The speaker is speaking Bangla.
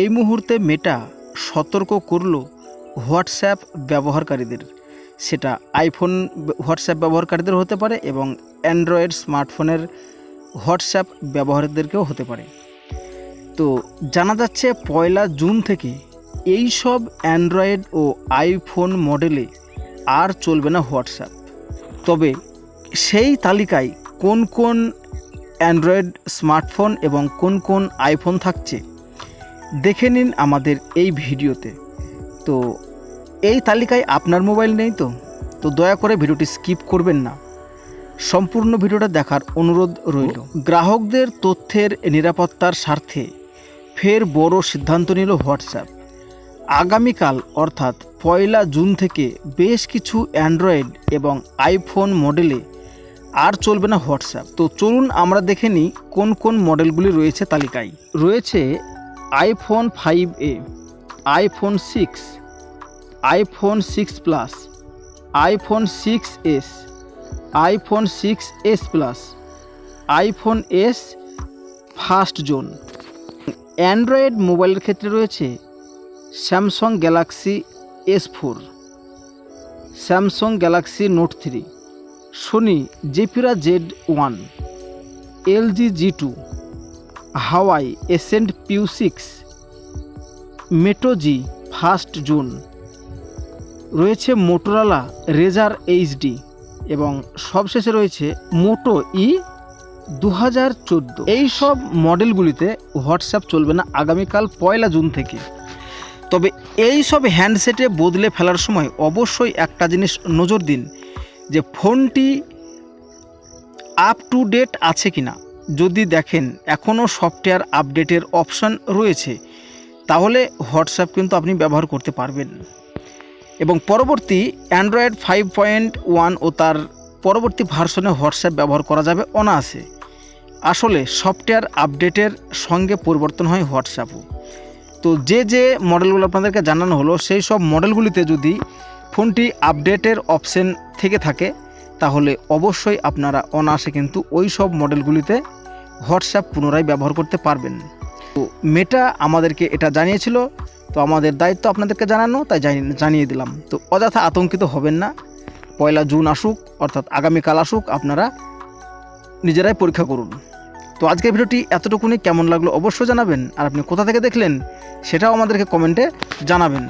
এই মুহূর্তে মেটা সতর্ক করল হোয়াটসঅ্যাপ ব্যবহারকারীদের। সেটা আইফোন হোয়াটসঅ্যাপ ব্যবহারকারীদের হতে পারে এবং অ্যান্ড্রয়েড স্মার্টফোনের হোয়াটসঅ্যাপ ব্যবহারকারীদেরকেও হতে পারে। তো জানা যাচ্ছে পয়লা জুন থেকে এই সব অ্যান্ড্রয়েড ও আইফোন মডেলে আর চলবে না হোয়াটসঅ্যাপ। তবে সেই তালিকায় কোন কোন অ্যান্ড্রয়েড স্মার্টফোন এবং কোন কোন আইফোন থাকছে দেখে নিন আমাদের এই ভিডিওতে। তো এই তালিকায় আপনার মোবাইল নেই তো? তো দয়া করে ভিডিওটি স্কিপ করবেন না। সম্পূর্ণ ভিডিওটা দেখার অনুরোধ রইল। গ্রাহকদের তথ্যের নিরাপত্তার স্বার্থে ফের বড় সিদ্ধান্ত নিল হোয়াটসঅ্যাপ। আগামীকাল, অর্থাৎ পয়লা জুন থেকে বেশ কিছু অ্যান্ড্রয়েড এবং আইফোন মডেলে আর চলবে না হোয়াটসঅ্যাপ। তো চলুন আমরা দেখে নিই কোন কোন মডেলগুলি রয়েছে তালিকায়। রয়েছে iPhone five A iPhone six iPhone six plus iPhone six S iPhone six S plus iPhone S first gen Android মোবাইলের ক্ষেত্রে রয়েছে Samsung Galaxy S four Samsung Galaxy Note three Sony Xperia Z one LG G two Huawei Ascend P six, Moto G, first gen. রয়েছে মোটোরালা রেজার এইচডি এবং সবশেষে রয়েছে মোটো ই দু হাজার চোদ্দ। এই সব মডেলগুলিতে হোয়াটসঅ্যাপ চলবে না আগামীকাল পয়লা জুন থেকে। তবে এই সব হ্যান্ডসেটে বদলে ফেলার সময় অবশ্যই একটা জিনিস নজর দিন, যে ফোনটি আপ টু ডেট আছে কিনা। যদি দেখেন এখনও সফটওয়্যার আপডেটের অপশান রয়েছে, তাহলে হোয়াটসঅ্যাপ কিন্তু আপনি ব্যবহার করতে পারবেন। এবং পরবর্তী অ্যান্ড্রয়েড ফাইভ পয়েন্ট ওয়ান ও তার পরবর্তী ভার্সনে হোয়াটসঅ্যাপ ব্যবহার করা যাবে অনায়াসে। আসলে সফটওয়্যার আপডেটের সঙ্গে পরিবর্তন হয় হোয়াটসঅ্যাপও। তো যে যে মডেলগুলো আপনাদেরকে জানানো হলো, সেই সব মডেলগুলিতে যদি ফোনটি আপডেটের অপশন থেকে থাকে তাহলে অবশ্যই আপনারা অনায়াসে কিন্তু ওই সব মডেলগুলিতে হোয়াটসঅ্যাপ পুনরায় ব্যবহার করতে পারবেন। তো মেটা আমাদেরকে এটা জানিয়েছিল, তো আমাদের দায়িত্ব আপনাদেরকে জানানো, তাই জানি- জানিয়ে দিলাম। তো অযথা আতঙ্কিত হবেন না। পয়লা জুন আসুক, অর্থাৎ আগামীকাল আসুক, আপনারা নিজেরাই পরীক্ষা করুন। তো আজকের ভিডিওটি এতটুকুনি। কেমন লাগল অবশ্যই জানাবেন। আর আপনি কোথা থেকে দেখলেন, সেটাও আমাদেরকে কমেন্টে জানাবেন।